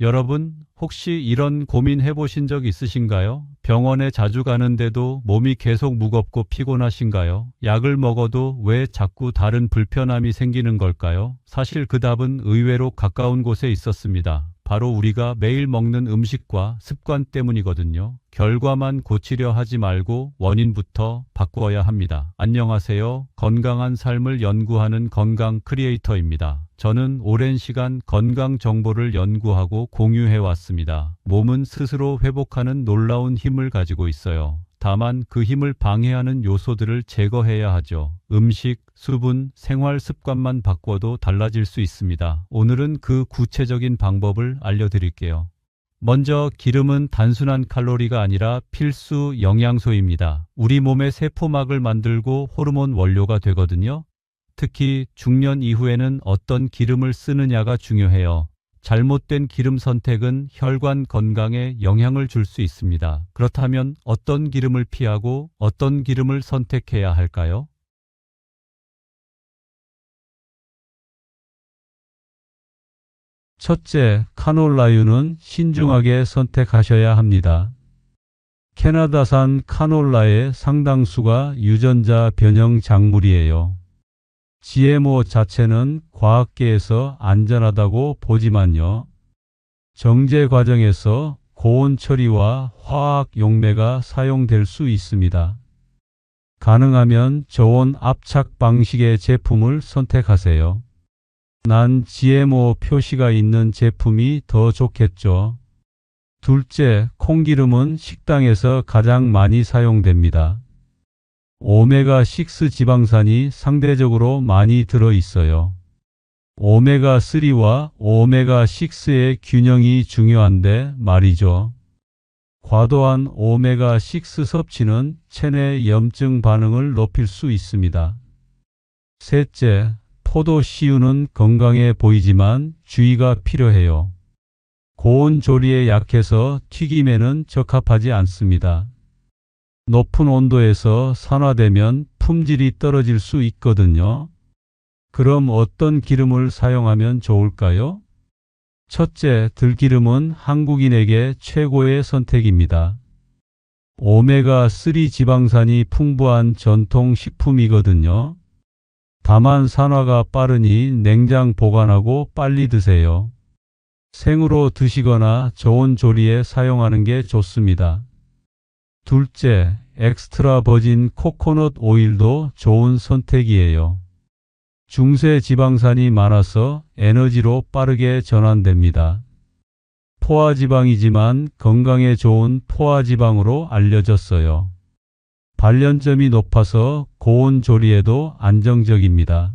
여러분, 혹시 이런 고민 해보신 적 있으신가요? 병원에 자주 가는데도 몸이 계속 무겁고 피곤하신가요? 약을 먹어도 왜 자꾸 다른 불편함이 생기는 걸까요? 사실 그 답은 의외로 가까운 곳에 있었습니다. 바로 우리가 매일 먹는 음식과 습관 때문이거든요. 결과만 고치려 하지 말고 원인부터 바꾸어야 합니다. 안녕하세요. 건강한 삶을 연구하는 건강 크리에이터입니다. 저는 오랜 시간 건강 정보를 연구하고 공유해 왔습니다. 몸은 스스로 회복하는 놀라운 힘을 가지고 있어요. 다만 그 힘을 방해하는 요소들을 제거해야 하죠. 음식, 수분, 생활 습관만 바꿔도 달라질 수 있습니다. 오늘은 그 구체적인 방법을 알려드릴게요. 먼저 기름은 단순한 칼로리가 아니라 필수 영양소입니다. 우리 몸의 세포막을 만들고 호르몬 원료가 되거든요. 특히 중년 이후에는 어떤 기름을 쓰느냐가 중요해요. 잘못된 기름 선택은 혈관 건강에 영향을 줄 수 있습니다. 그렇다면 어떤 기름을 피하고 어떤 기름을 선택해야 할까요? 첫째, 카놀라유는 신중하게 선택하셔야 합니다. 캐나다산 카놀라의 상당수가 유전자 변형 작물이에요. GMO 자체는 과학계에서 안전하다고 보지만요. 정제 과정에서 고온 처리와 화학 용매가 사용될 수 있습니다. 가능하면 저온 압착 방식의 제품을 선택하세요. 난 GMO 표시가 있는 제품이 더 좋겠죠. 둘째, 콩기름은 식당에서 가장 많이 사용됩니다. 오메가6 지방산이 상대적으로 많이 들어 있어요. 오메가3와 오메가6의 균형이 중요한데 말이죠. 과도한 오메가6 섭취는 체내 염증 반응을 높일 수 있습니다. 셋째, 포도 씨유는 건강해 보이지만 주의가 필요해요. 고온 조리에 약해서 튀김에는 적합하지 않습니다. 높은 온도에서 산화되면 품질이 떨어질 수 있거든요. 그럼 어떤 기름을 사용하면 좋을까요? 첫째, 들기름은 한국인에게 최고의 선택입니다. 오메가3 지방산이 풍부한 전통 식품이거든요. 다만 산화가 빠르니 냉장 보관하고 빨리 드세요. 생으로 드시거나 저온 조리에 사용하는 게 좋습니다. 둘째, 엑스트라 버진 코코넛 오일도 좋은 선택이에요. 중세 지방산이 많아서 에너지로 빠르게 전환됩니다. 포화지방이지만 건강에 좋은 포화지방으로 알려졌어요. 발연점이 높아서 고온 조리에도 안정적입니다.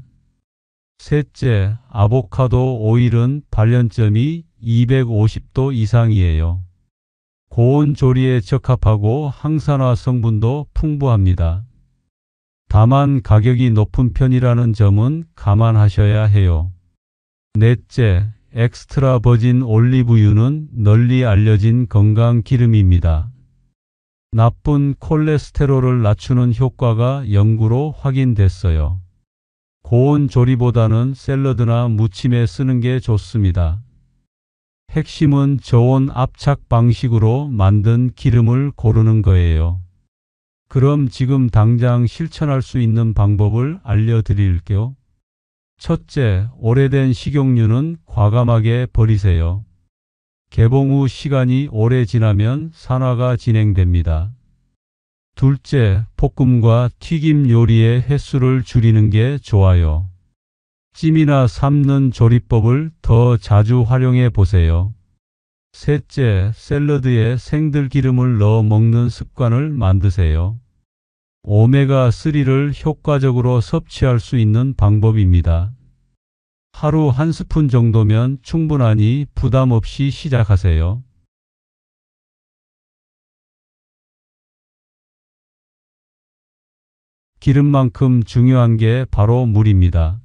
셋째, 아보카도 오일은 발연점이 250도 이상이에요. 고온 조리에 적합하고 항산화 성분도 풍부합니다. 다만 가격이 높은 편이라는 점은 감안하셔야 해요. 넷째, 엑스트라 버진 올리브유는 널리 알려진 건강 기름입니다. 나쁜 콜레스테롤을 낮추는 효과가 연구로 확인됐어요. 고온 조리보다는 샐러드나 무침에 쓰는 게 좋습니다. 핵심은 저온 압착 방식으로 만든 기름을 고르는 거예요. 그럼 지금 당장 실천할 수 있는 방법을 알려드릴게요. 첫째, 오래된 식용유는 과감하게 버리세요. 개봉 후 시간이 오래 지나면 산화가 진행됩니다. 둘째, 볶음과 튀김 요리의 횟수를 줄이는 게 좋아요. 찜이나 삶는 조리법을 더 자주 활용해 보세요. 셋째, 샐러드에 생들기름을 넣어 먹는 습관을 만드세요. 오메가3를 효과적으로 섭취할 수 있는 방법입니다. 하루 한 스푼 정도면 충분하니 부담 없이 시작하세요. 기름만큼 중요한 게 바로 물입니다.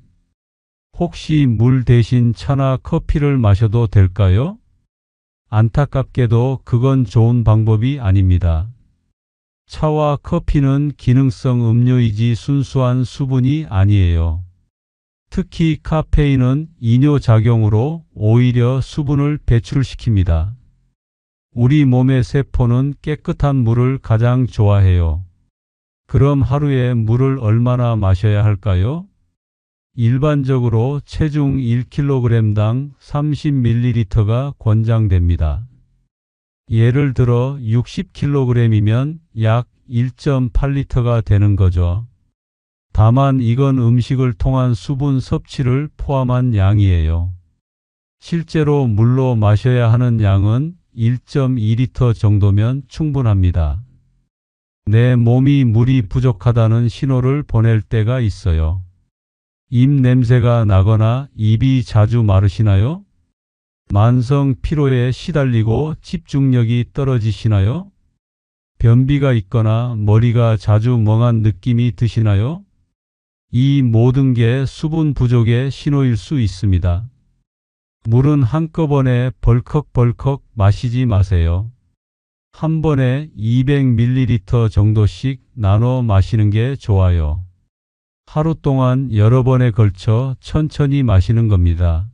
혹시 물 대신 차나 커피를 마셔도 될까요? 안타깝게도 그건 좋은 방법이 아닙니다. 차와 커피는 기능성 음료이지 순수한 수분이 아니에요. 특히 카페인은 이뇨 작용으로 오히려 수분을 배출시킵니다. 우리 몸의 세포는 깨끗한 물을 가장 좋아해요. 그럼 하루에 물을 얼마나 마셔야 할까요? 일반적으로 체중 1kg당 30ml가 권장됩니다. 예를 들어 60kg이면 약 1.8리터가 되는 거죠. 다만 이건 음식을 통한 수분 섭취를 포함한 양이에요. 실제로 물로 마셔야 하는 양은 1.2리터 정도면 충분합니다. 내 몸이 물이 부족하다는 신호를 보낼 때가 있어요. 입 냄새가 나거나 입이 자주 마르시나요? 만성 피로에 시달리고 집중력이 떨어지시나요? 변비가 있거나 머리가 자주 멍한 느낌이 드시나요? 이 모든 게 수분 부족의 신호일 수 있습니다. 물은 한꺼번에 벌컥벌컥 마시지 마세요. 한 번에 200ml 정도씩 나눠 마시는 게 좋아요. 하루 동안 여러 번에 걸쳐 천천히 마시는 겁니다.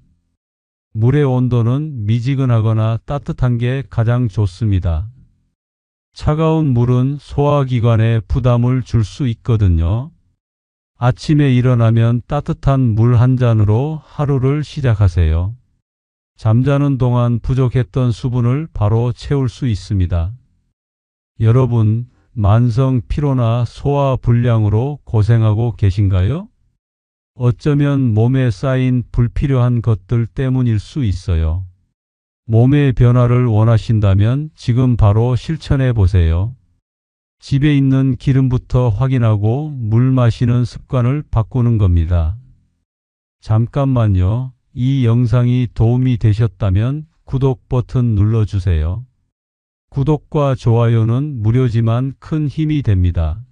물의 온도는 미지근하거나 따뜻한 게 가장 좋습니다. 차가운 물은 소화기관에 부담을 줄 수 있거든요. 아침에 일어나면 따뜻한 물 한 잔으로 하루를 시작하세요. 잠자는 동안 부족했던 수분을 바로 채울 수 있습니다. 여러분, 만성 피로나 소화 불량으로 고생하고 계신가요? 어쩌면 몸에 쌓인 불필요한 것들 때문일 수 있어요. 몸의 변화를 원하신다면 지금 바로 실천해 보세요. 집에 있는 기름부터 확인하고 물 마시는 습관을 바꾸는 겁니다. 잠깐만요. 이 영상이 도움이 되셨다면 구독 버튼 눌러주세요. 구독과 좋아요는 무료지만 큰 힘이 됩니다.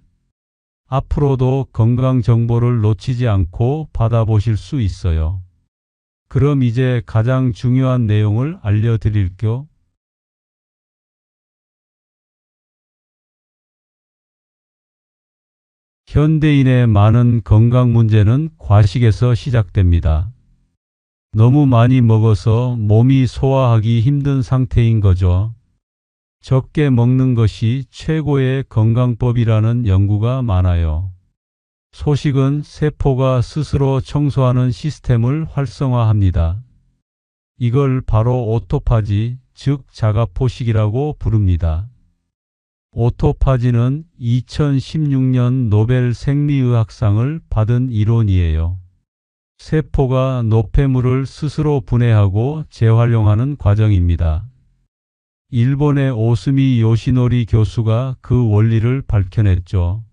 앞으로도 건강 정보를 놓치지 않고 받아보실 수 있어요. 그럼 이제 가장 중요한 내용을 알려드릴게요. 현대인의 많은 건강 문제는 과식에서 시작됩니다. 너무 많이 먹어서 몸이 소화하기 힘든 상태인 거죠. 적게 먹는 것이 최고의 건강법이라는 연구가 많아요. 소식은 세포가 스스로 청소하는 시스템을 활성화합니다. 이걸 바로 오토파지, 즉 자가포식이라고 부릅니다. 오토파지는 2016년 노벨 생리의학상을 받은 이론이에요. 세포가 노폐물을 스스로 분해하고 재활용하는 과정입니다. 일본의 오스미 요시노리 교수가 그 원리를 밝혀냈죠.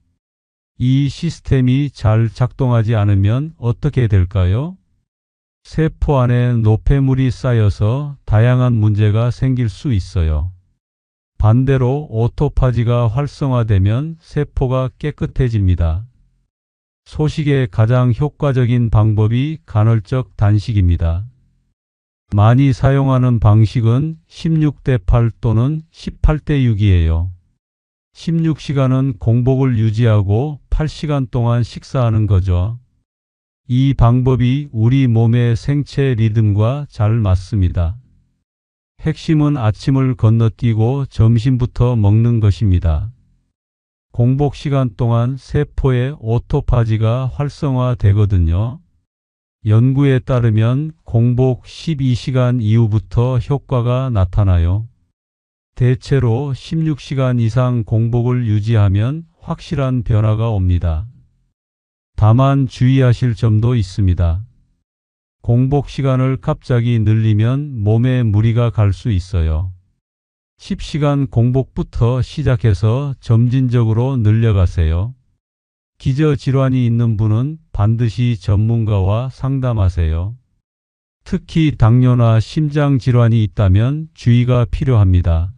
이 시스템이 잘 작동하지 않으면 어떻게 될까요? 세포 안에 노폐물이 쌓여서 다양한 문제가 생길 수 있어요. 반대로 오토파지가 활성화되면 세포가 깨끗해집니다. 소식의 가장 효과적인 방법이 간헐적 단식입니다. 많이 사용하는 방식은 16대 8 또는 18대 6이에요. 16시간은 공복을 유지하고 8시간 동안 식사하는 거죠. 이 방법이 우리 몸의 생체 리듬과 잘 맞습니다. 핵심은 아침을 건너뛰고 점심부터 먹는 것입니다. 공복 시간 동안 세포의 오토파지가 활성화되거든요. 연구에 따르면 공복 12시간 이후부터 효과가 나타나요. 대체로 16시간 이상 공복을 유지하면 확실한 변화가 옵니다. 다만 주의하실 점도 있습니다. 공복 시간을 갑자기 늘리면 몸에 무리가 갈 수 있어요. 10시간 공복부터 시작해서 점진적으로 늘려가세요. 기저질환이 있는 분은 반드시 전문가와 상담하세요. 특히 당뇨나 심장 질환이 있다면 주의가 필요합니다.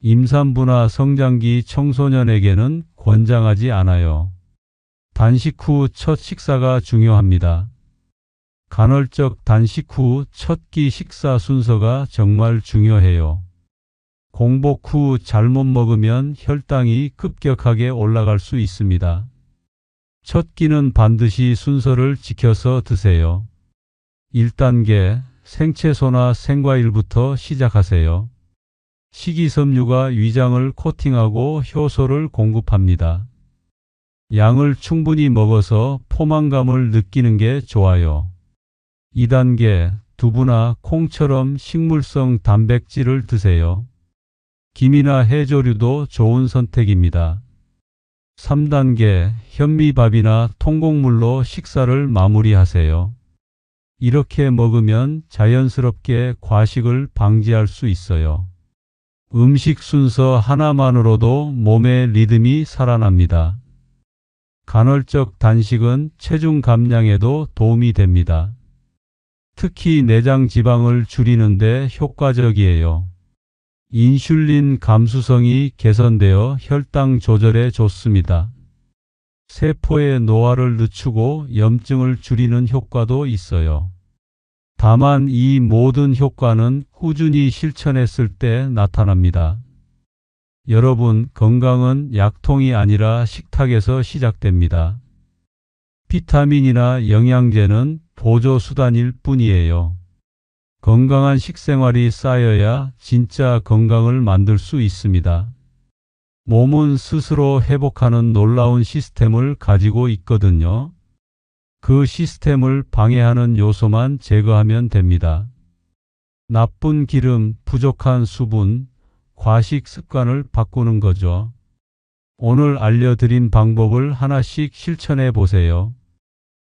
임산부나 성장기 청소년에게는 권장하지 않아요. 단식 후 첫 식사가 중요합니다. 간헐적 단식 후 첫 끼 식사 순서가 정말 중요해요. 공복 후 잘못 먹으면 혈당이 급격하게 올라갈 수 있습니다. 첫 끼는 반드시 순서를 지켜서 드세요. 1단계 생채소나 생과일부터 시작하세요. 식이섬유가 위장을 코팅하고 효소를 공급합니다. 양을 충분히 먹어서 포만감을 느끼는 게 좋아요. 2단계 두부나 콩처럼 식물성 단백질을 드세요. 김이나 해조류도 좋은 선택입니다. 3단계 현미밥이나 통곡물로 식사를 마무리하세요. 이렇게 먹으면 자연스럽게 과식을 방지할 수 있어요. 음식 순서 하나만으로도 몸의 리듬이 살아납니다. 간헐적 단식은 체중 감량에도 도움이 됩니다. 특히 내장 지방을 줄이는데 효과적이에요. 인슐린 감수성이 개선되어 혈당 조절에 좋습니다. 세포의 노화를 늦추고 염증을 줄이는 효과도 있어요. 다만 이 모든 효과는 꾸준히 실천했을 때 나타납니다. 여러분, 건강은 약통이 아니라 식탁에서 시작됩니다. 비타민이나 영양제는 보조 수단일 뿐이에요. 건강한 식생활이 쌓여야 진짜 건강을 만들 수 있습니다. 몸은 스스로 회복하는 놀라운 시스템을 가지고 있거든요. 그 시스템을 방해하는 요소만 제거하면 됩니다. 나쁜 기름, 부족한 수분, 과식 습관을 바꾸는 거죠. 오늘 알려드린 방법을 하나씩 실천해 보세요.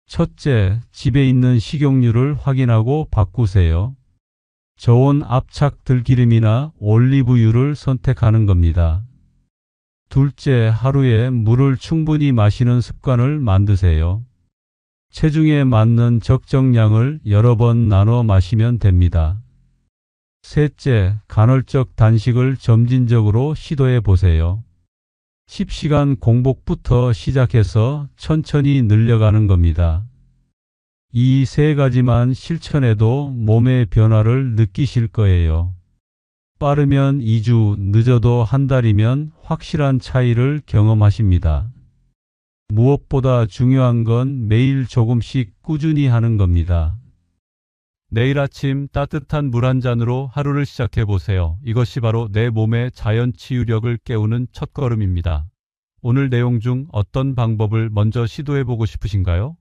첫째, 집에 있는 식용유를 확인하고 바꾸세요. 저온 압착 들기름이나 올리브유를 선택하는 겁니다. 둘째, 하루에 물을 충분히 마시는 습관을 만드세요. 체중에 맞는 적정량을 여러 번 나눠 마시면 됩니다. 셋째, 간헐적 단식을 점진적으로 시도해 보세요. 10시간 공복부터 시작해서 천천히 늘려가는 겁니다. 이 세 가지만 실천해도 몸의 변화를 느끼실 거예요. 빠르면 2주, 늦어도 한 달이면 확실한 차이를 경험하십니다. 무엇보다 중요한 건 매일 조금씩 꾸준히 하는 겁니다. 내일 아침 따뜻한 물 한 잔으로 하루를 시작해 보세요. 이것이 바로 내 몸의 자연 치유력을 깨우는 첫걸음입니다. 오늘 내용 중 어떤 방법을 먼저 시도해 보고 싶으신가요?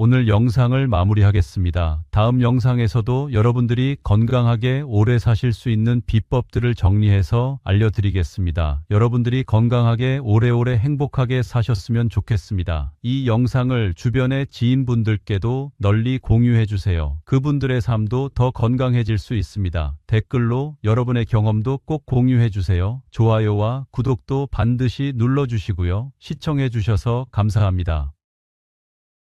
오늘 영상을 마무리하겠습니다. 다음 영상에서도 여러분들이 건강하게 오래 사실 수 있는 비법들을 정리해서 알려드리겠습니다. 여러분들이 건강하게 오래오래 행복하게 사셨으면 좋겠습니다. 이 영상을 주변의 지인분들께도 널리 공유해 주세요. 그분들의 삶도 더 건강해질 수 있습니다. 댓글로 여러분의 경험도 꼭 공유해 주세요. 좋아요와 구독도 반드시 눌러주시고요. 시청해 주셔서 감사합니다.